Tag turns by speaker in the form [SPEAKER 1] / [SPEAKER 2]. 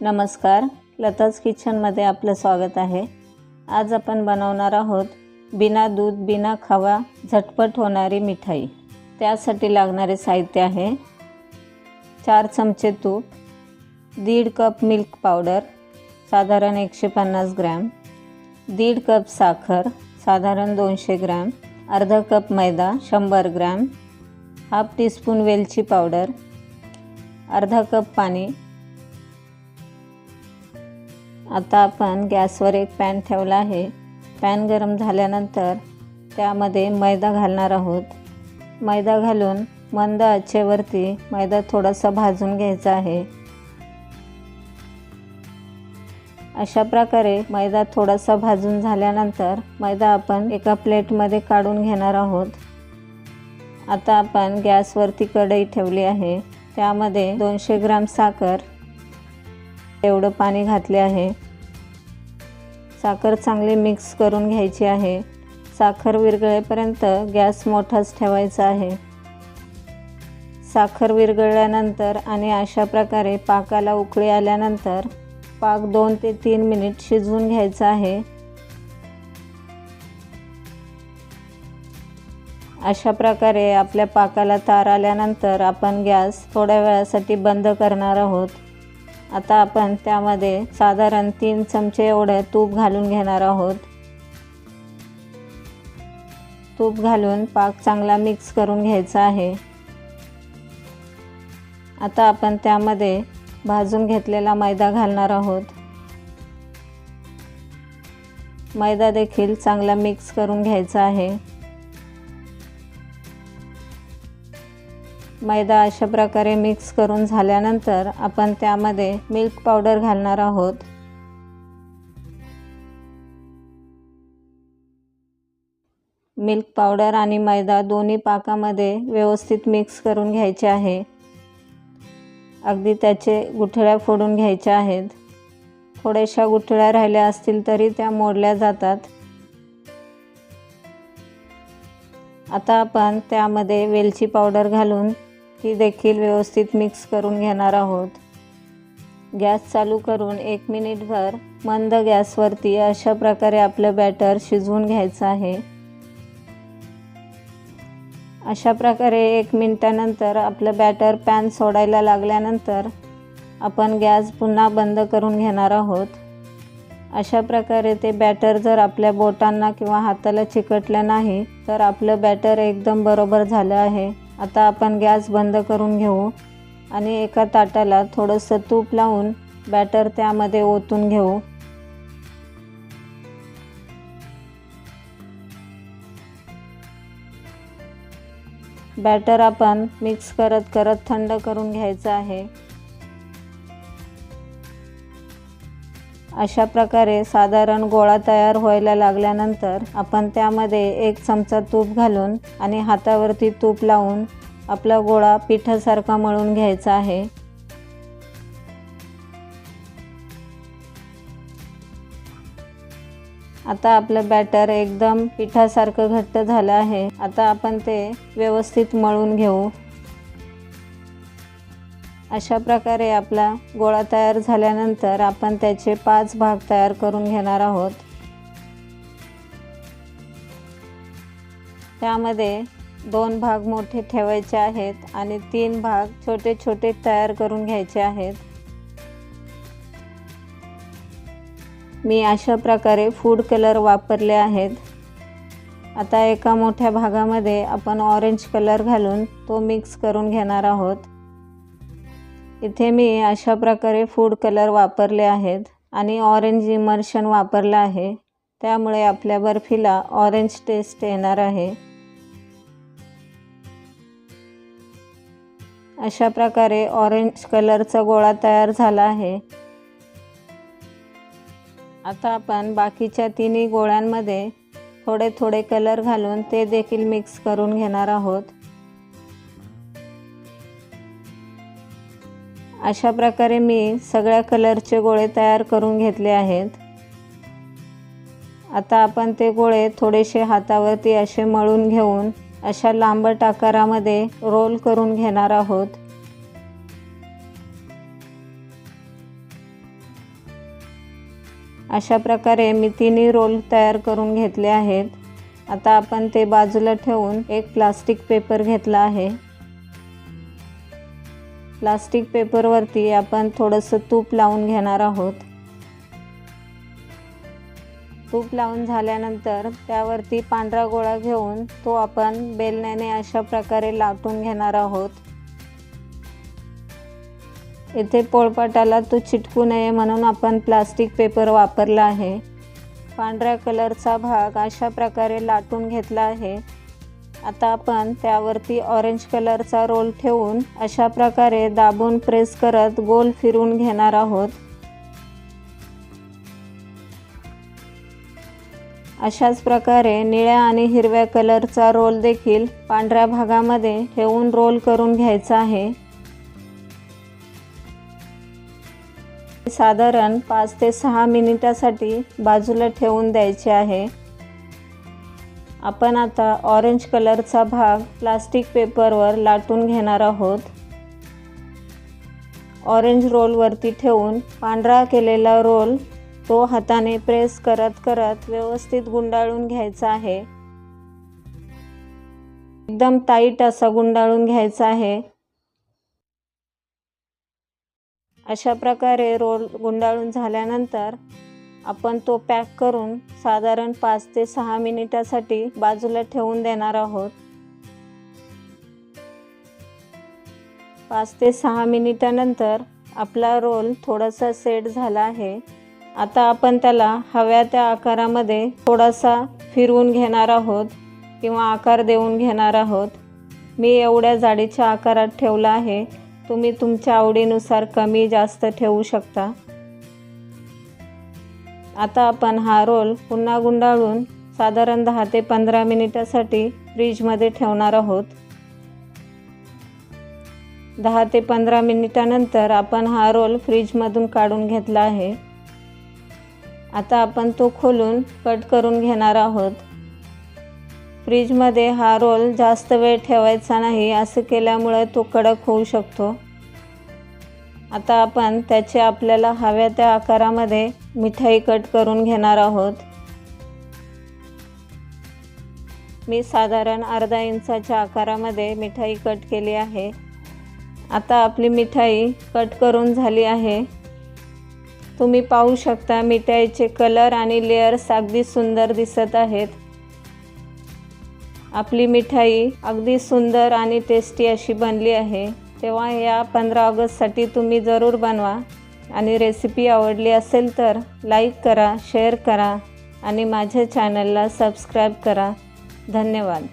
[SPEAKER 1] नमस्कार लताज किचनमध्ये आपलं स्वागत आहे. आज आपण बनवणार आहोत बिना दूध बिना खावा झटपट होणारी मिठाई. त्यासाठी लागणारे साहित्य आहे चार चमचे तूप दीड कप मिल्क पावडर साधारण एकशे पन्नास ग्रॅम दीड कप साखर साधारण दोनशे ग्रॅम अर्धा कप मैदा शंभर ग्रॅम हाफ टीस्पून वेलची पावडर अर्धा कप पाणी आता आपण गॅसवर एक पॅन ठेवला आहे. पॅन गरम झाल्यानंतर त्यामध्ये मैदा घालणार आहोत. मैदा घालून मंद आचेवरती मैदा थोडासा भाजून घ्यायचा आहे. अशा प्रकारे मैदा थोडासा भाजून झाल्यानंतर मैदा आपण एका प्लेटमध्ये काढून घेणार आहोत. आता आपण गॅसवरती कढई ठेवली आहे. त्यामध्ये दोनशे ग्राम साखर एवढं पाणी घातले आहे. साखर चांगली मिक्स करून घ्यायची आहे. साखर विरघळेपर्यंत गॅस मोठाच ठेवायचा आहे. साखर विरघळल्यानंतर आणि अशा प्रकारे पाकाला उकळी आल्यानंतर पाक दोन ते तीन मिनिट शिजवून घ्यायचा आहे. अशा प्रकारे आपल्या पाकाला तार आल्यानंतर आपण गॅस थोड्या वेळासाठी बंद करणार आहोत. आता आपण त्यामध्ये साधारण तीन चमचे एवढं तूप घालून घेणार आहोत. तूप घालून पाक चांगला मिक्स करून घ्यायचा आहे. आता आपण त्यामध्ये भाजून घेतलेला मैदा घालणार आहोत. मैदा देखील चांगला मिक्स करून घ्यायचा आहे. मैदा अशा प्रकारे मिक्स करून झाल्यानंतर आपण त्यामध्ये मिल्क पावडर घालणार आहोत. मिल्क पावडर आणि मैदा दोन्ही पाकामध्ये व्यवस्थित मिक्स करून घ्यायचे आहे. अगदी त्याचे गुठळ्या फोडून घ्यायच्या आहेत. थोड्याशा गुठळ्या राहिल्या असतील तरी त्या मोडल्या जातात. आता आपण त्यामध्ये वेलची पावडर घालून ती देखील व्यवस्थित मिक्स करून घेणार आहोत. गॅस चालू करून एक मिनिटभर मंद गॅसवरती अशा प्रकारे आपलं बॅटर शिजवून घ्यायचं आहे. अशा प्रकारे एक मिनटानंतर आपलं बॅटर पॅन सोडायला लागल्यानंतर आपण गॅस पुन्हा बंद करून घेणार आहोत. अशा प्रकारे ते बॅटर जर आपल्या बोटांना किंवा हाताला चिकटलं नाही तर आपलं बॅटर एकदम बरोबर झालं आहे. आता आपण गॅस बंद करून घेऊ आणि एका ताटाला थोडंसं तूप लावून बॅटर त्यामध्ये ओतून घेऊ. बॅटर आपण मिक्स करत करत थंड करून घ्यायचं आहे. अशा प्रकारे साधारण गोळा तयार व्हायला लागल्यानंतर आपण त्यामध्ये एक चमचा तूप घालून आणि हातावरती तूप लावून आपला गोळा पिठासारखा मळून घ्यायचा आहे. आता आपलं बॅटर एकदम पिठासारखं घट्ट झालं आहे. आता आपण ते व्यवस्थित मळून घेऊ. अशा प्रकारे आपला गोळा तयार झाल्यानंतर आपण त्याचे पाच भाग तयार करून घेणार आहोत. त्यामध्ये दोन भाग मोठे ठेवायचे आहेत आणि तीन भाग छोटे छोटे तयार करून घ्यायचे आहेत. मी अशा प्रकारे फूड कलर वापरले आहेत. आता एका मोठ्या भागामध्ये आपण ऑरेंज कलर घालून तो मिक्स करून घेणार आहोत. इथे मी अशा प्रकारे फूड कलर वापरले आहेत आणि ऑरेंज इमर्शन वापरलं आहे. त्यामुळे आपल्या बर्फीला ऑरेंज टेस्ट येणार आहे. अशा प्रकारे ऑरेंज कलरचा गोळा तयार झाला आहे. आता आपण बाकीच्या तिन्ही गोळ्यांमध्ये थोडे थोडे कलर घालून ते देखील मिक्स करून घेणार आहोत. अशा प्रकारे मी सगळ्या कलरचे गोळे तयार करून घेतले आहेत. आता आपण ते गोळे थोडेसे हातावरती असे मळून घेऊन अशा लांबट आकारामध्ये रोल करून घेणार आहोत. अशा प्रकारे मी तिन्ही रोल तयार करून घेतले आहेत. आता आपण ते बाजूला ठेवून एक प्लास्टिक पेपर घेतला आहे. प्लास्टिक पेपरवरती आपण थोडंसं तूप लावून घेणार आहोत. तूप लावून झाल्यानंतर त्यावरती पांढरा गोळा घेऊन तो आपण बेलण्याने अशा प्रकारे लाटून घेणार आहोत. इथे पोळपाटाला तो चिटकू नये म्हणून आपण प्लास्टिक पेपर वापरला आहे. पांढऱ्या कलरचा भाग अशा प्रकारे लाटून घेतला आहे. आता आपण त्यावरती ऑरेंज कलरचा रोल ठेवून अशा प्रकारे दाबून प्रेस करत गोल फिरून घेणार आहोत. अशाच प्रकारे निळ्या आणि हिरव्या कलरचा रोल देखील पांढऱ्या भागामध्ये ठेवून रोल करून घ्यायचा आहे. साधारण पाच ते सहा मिनिटासाठी बाजूला ठेवून द्यायचे आहे. आपण आता ऑरेंज कलरचा भाग प्लास्टिक पेपरवर लाटून घेणार आहोत. ऑरेंज रोलवरती ठेवून पांढरा केलेला रोल तो हाताने प्रेस करत करत व्यवस्थित गुंडाळून घ्यायचा आहे. एकदम टाईट असा गुंडाळून घ्यायचा आहे. अशा प्रकारे रोल गुंडाळून झाल्यानंतर आपण तो पॅक करून साधारण पाच ते सहा मिनिटासाठी बाजूला ठेवून देणार आहोत. पाच ते सहा मिनिटानंतर आपला रोल थोडासा सेट झाला आहे. आता आपण त्याला हव्या त्या आकारामध्ये थोडासा फिरवून घेणार आहोत किंवा आकार देऊन घेणार आहोत. मी एवढ्या जाडीच्या आकारात ठेवला आहे. तुम्ही तुमच्या आवडीनुसार कमी जास्त ठेवू शकता. आता आपण हा रोल पुन्हा गुंडाळून साधारण दहा ते पंधरा मिनिटासाठी फ्रीजमध्ये ठेवणार आहोत. दहा ते पंधरा मिनिटानंतर आपण हा रोल फ्रीजमधून काढून घेतला आहे. आता आपण तो खोलून कट करून घेणार आहोत. फ्रीजमध्ये हा रोल जास्त वेळ ठेवायचा नाही असं केल्यामुळे तो कडक होऊ शकतो. आता आपण त्याचे आपल्याला हव्या त्या आकारामध्ये मिठाई कट करून घेणार आहोत. मी साधारण अर्धा इंचाच्या आकारामध्ये मिठाई कट केली आहे. आता आपली मिठाई कट करून झाली आहे. तुम्ही पाहू शकता मिठाईचे कलर आणि लेअर्स अगदी सुंदर दिसत आहेत. आपली मिठाई अगदी सुंदर आणि टेस्टी अशी बनली आहे. तेव्हा या पंधरा ऑगस्टसाठी तुम्ही जरूर बनवा. आणि रेसिपी आवडली असेल तर लाईक करा शेअर करा आणि माझ्या चॅनलला सबस्क्राईब करा. धन्यवाद.